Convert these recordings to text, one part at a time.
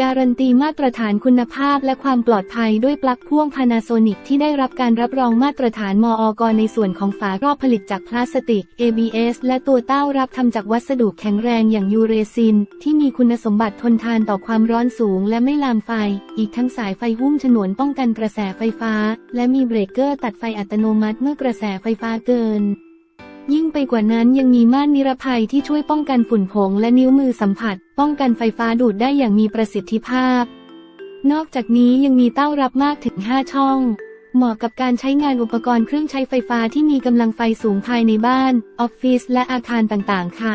การันตีมาตรฐานคุณภาพและความปลอดภัยด้วยปลั๊กพ่วง Panasonic ที่ได้รับการรับรองมาตรฐานมออกในส่วนของฝารอบผลิตจากพลาสติก ABS และตัวเต้ารับทำจากวัสดุแข็งแรงอย่างยูเรซิน ที่มีคุณสมบัติทนทานต่อความร้อนสูงและไม่ลามไฟ อีกทั้งสายไฟหุ้มฉนวนป้องกันกระแสไฟฟ้า และมีเบรกเกอร์ตัดไฟอัตโนมัติเมื่อกระแสไฟฟ้าเกินยิ่งไปกว่านั้นยังมีม่านนิรภัยที่ช่วยป้องกันฝุ่นผงและนิ้วมือสัมผัส ป้องกันไฟฟ้าดูดได้อย่างมีประสิทธิภาพ นอกจากนี้ยังมีเต้ารับมากถึง 5 ช่อง เหมาะกับการใช้งานอุปกรณ์เครื่องใช้ไฟฟ้าที่มีกำลังไฟสูงภายในบ้าน ออฟฟิศและอาคารต่างๆ ค่ะ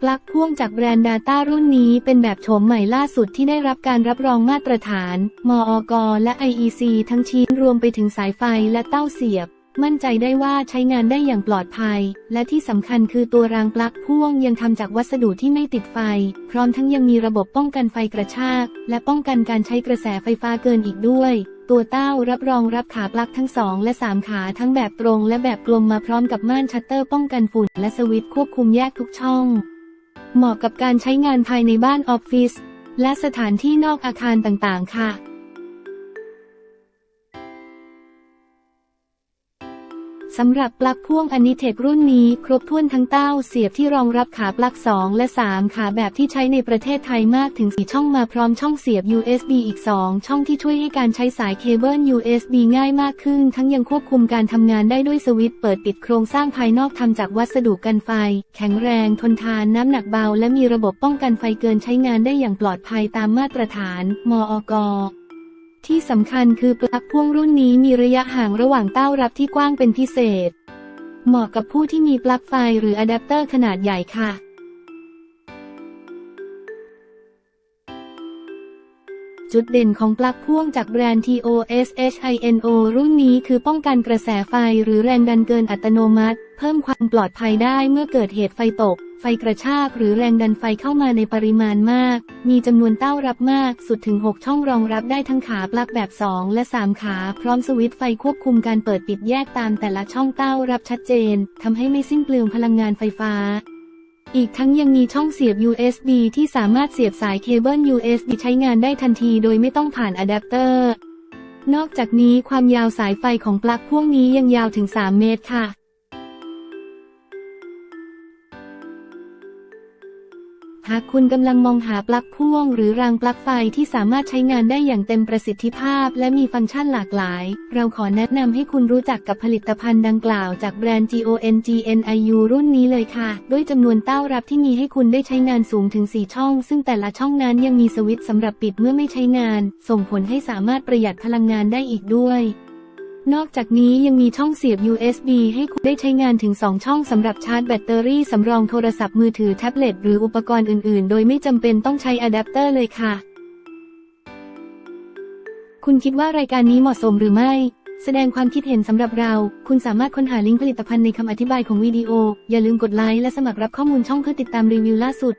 ปลั๊กพ่วงจากแบรนด์ Data รุ่นนี้เป็นแบบโฉมใหม่ล่าสุดที่ได้รับการรับรองมาตรฐาน มอกและ IEC ทั้งชิ้นรวมไปถึงสายไฟและเต้าเสียบ มั่นใจได้ว่าใช้งานได้อย่างปลอดภัย และที่สำคัญคือตัวรางปลั๊กพ่วงยังทำจากวัสดุที่ไม่ติดไฟ พร้อมทั้งยังมีระบบป้องกันไฟกระชาก และป้องกันการใช้กระแสไฟฟ้าเกินอีกด้วย ตัวเต้ารับรองรับขาปลั๊กทั้งสองและสามขาทั้งแบบตรง และแบบกลมมาพร้อมกับม่านชัตเตอร์ป้องกันฝุ่น และสวิตช์ควบคุมแยกทุกช่อง เหมาะกับการใช้งานภายในบ้านออฟฟิศและสถานที่นอกอาคารต่างๆ ค่ะ สำหรับปลั๊กพ่วงอนิเทครุ่นนี้ครบถ้วนทั้งเต้าเสียบที่รองรับขาปลั๊ก 2 และ 3 ขาแบบที่ใช้ในประเทศไทยมากถึง 4 ช่องมาพร้อมช่องเสียบ USB อีก 2 ช่องที่ช่วยให้การใช้สายเคเบิล USB ง่ายมากขึ้น ทั้งยังควบคุมการทำงานได้ด้วยสวิตช์เปิดปิดโครงสร้างภายนอกทำจากวัสดุกันไฟ แข็งแรงทนทานน้ำหนักเบา และมีระบบป้องกันไฟเกินใช้งานได้อย่างปลอดภัยตามมาตรฐาน มอก ที่สำคัญคือปลั๊กพ่วงรุ่นนี้มีระยะห่างระหว่างเต้ารับที่กว้างเป็นพิเศษ เหมาะกับผู้ที่มีปลั๊กไฟหรืออะแดปเตอร์ขนาดใหญ่ค่ะ จุดเด่นของปลั๊กพ่วงจากแบรนด์ TOSHINO รุ่นนี้คือป้องกันกระแสไฟหรือแรงดันเกินอัตโนมัติ เพิ่มความปลอดภัยได้เมื่อเกิดเหตุไฟตก ไฟกระชากหรือแรงดันไฟเข้ามาในปริมาณมาก มีจำนวนเต้ารับมากสุดถึง 6 ช่องรองรับได้ทั้งขาปลั๊กแบบ 2 และ 3 ขา พร้อมสวิตช์ไฟควบคุมการเปิดปิดแยกตามแต่ละช่องเต้ารับชัดเจนทำให้ไม่สิ้นเปลืองพลังงานไฟฟ้าอีกทั้งยังมีช่องเสียบ USB ที่สามารถเสียบสายเคเบิล USB ใช้งานได้ทันทีโดยไม่ต้องผ่านอะแดปเตอร์ นอกจากนี้ความยาวสายไฟของปลั๊กพ่วงนี้ยังยาวถึง 3 เมตรค่ะ หากคุณกำลังมองหาปลั๊กพ่วง หรือรางปลั๊กไฟที่สามารถใช้งานได้อย่างเต็มประสิทธิภาพ และมีฟังก์ชันหลากหลาย เราขอแนะนำให้คุณรู้จักกับผลิตภัณฑ์ดังกล่าวจากแบรนด์ GONGNIU รุ่นนี้เลยค่ะ ด้วยจำนวนเต้ารับที่มีให้คุณได้ใช้งานสูงถึง 4 ช่อง ซึ่งแต่ละช่องนั้นยังมีสวิตช์สำหรับปิดเมื่อไม่ใช้งาน ส่งผลให้สามารถประหยัดพลังงานได้อีกด้วย นอกจากนี้ยังมีช่องเสียบ USB ให้คุณได้ใช้งานถึง 2 ช่องสำหรับชาร์จแบตเตอรี่สำรองโทรศัพท์มือถือแท็บเล็ตหรืออุปกรณ์อื่นๆ โดยไม่จำเป็นต้องใช้อะแดปเตอร์เลยค่ะ คุณคิดว่ารายการนี้เหมาะสมหรือไม่ แสดงความคิดเห็นสำหรับเรา คุณสามารถค้นหาลิงก์ผลิตภัณฑ์ในคำอธิบายของวิดีโอ อย่าลืมกดไลค์และสมัครรับข้อมูลช่องเพื่อติดตามรีวิวล่าสุด